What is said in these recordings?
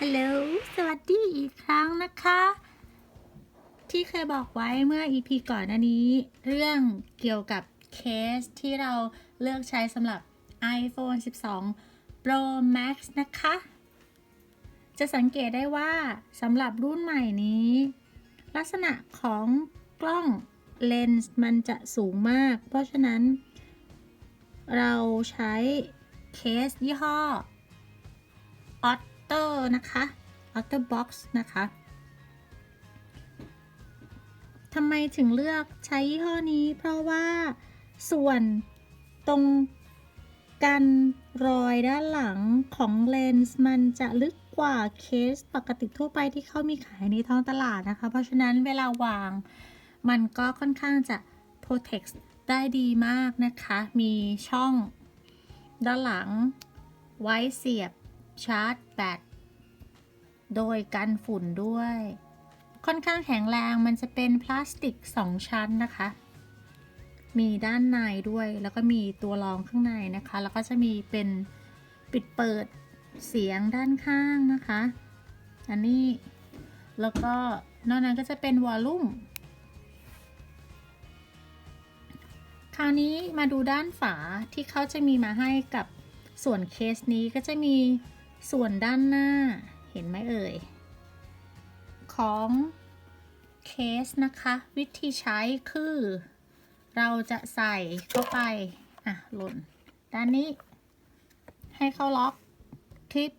ฮัลโหล สวัสดีอีกครั้งนะคะ ที่เคยบอกไว้เมื่อ EP ก่อนอันนี้ เรื่องเกี่ยวกับเคสที่เราเลือกใช้สำหรับ iPhone 12 Pro Max นะคะ จะสังเกตได้ว่าสำหรับรุ่นใหม่นี้ ลักษณะของกล้องเลนส์มันจะสูงมาก เพราะฉะนั้น เราใช้เคสยี่ห้อ Otter นะคะ Otter Box นะคะทำไมถึงเลือกใช้ยี่ห้อนี้เพราะว่าส่วนตรงกันรอยด้านหลังของเลนส์มันจะลึกกว่าเคสปกติทั่วไปที่เขามีขายในท้องตลาดนะคะ เพราะฉะนั้นเวลาวางมันก็ค่อนข้างจะ protect ได้ดีมากนะคะ มีช่องด้านหลังไว้เสียบ ชาร์จแบตโดยกันฝุ่นด้วย ค่อนข้างแข็งแรงมันจะเป็นพลาสติก 2 ชั้นนะคะ มีด้านในด้วยแล้วก็มีตัวรองข้างในนะคะ แล้วก็จะมีเป็นปิดเปิดเสียงด้านข้างนะคะ อันนี้แล้วก็นอกนั้นก็จะเป็นวอลลุ่ม คราวนี้มาดูด้านฝาที่เขาจะมีมาให้กับส่วนเคสนี้ก็จะมี ส่วนด้านหน้าเห็นไหมเอ่ย ของเคสนะคะ วิธีใช้คือ เราจะใส่เข้าไป อะ หล่น ด้านนี้ ให้เข้าล็อกคลิป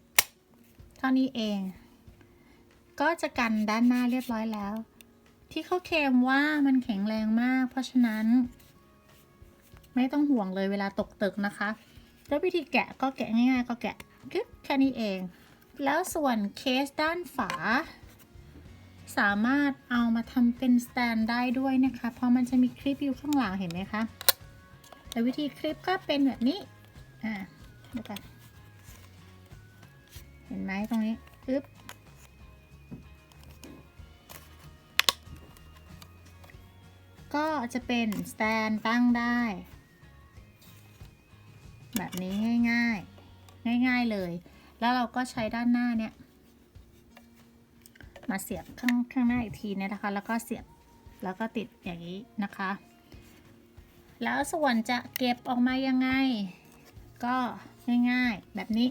เท่านี้เอง ก็จะกันด้านหน้าเรียบร้อยแล้ว ที่เขาเคลมว่ามันแข็งแรงมาก เพราะฉะนั้น ไม่ต้องห่วงเลยเวลาตกตึกนะคะ แล้ววิธีแกะก็แกะง่ายๆ ก็แกะ แค่นี้เอง แล้วส่วนเคสด้านฝา สามารถเอามาทำเป็นสแตนได้ด้วยนะคะ เพราะมันจะมีคลิปอยู่ข้างหลังเห็นไหมคะ แต่วิธีคลิปก็เป็นแบบนี้ อ่าเดี๋ยวกันเห็นไหมตรงนี้ปึ๊บก็จะเป็นสแตนตั้งได้ แบบนี้ง่ายๆ ง่าย ๆเลย แล้วเราก็ใช้ด้านหน้าเนี่ย มาเสียบข้างข้างหน้าอีกทีเนี่ยนะคะ แล้วก็เสียบแล้วก็ติดอย่างนี้นะคะ แล้วส่วนจะเก็บออกมายังไง ก็ง่ายๆแบบนี้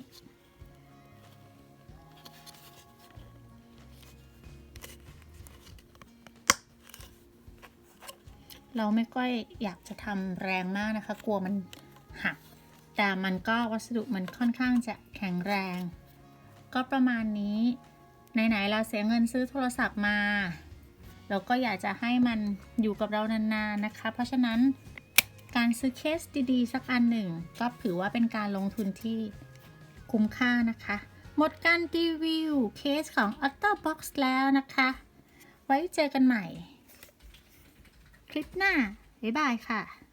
เราไม่ค่อยอยากจะทำแรงมากนะคะ กลัวมันหัก แต่มันก็วัสดุมันค่อนข้างจะแข็งแรง ก็ประมาณนี้ ไหนๆเราเสียเงินซื้อโทรศัพท์มา เราก็อยากจะให้มันอยู่กับเรานานๆนะคะ เพราะฉะนั้นการซื้อเคสดีๆ สักอันหนึ่ง ก็ถือว่าเป็นการลงทุนที่คุ้มค่านะคะ หมดการรีวิวเคสของ OtterBox แล้วนะคะ ไว้เจอกันใหม่ คลิปหน้า บ๊ายบายค่ะ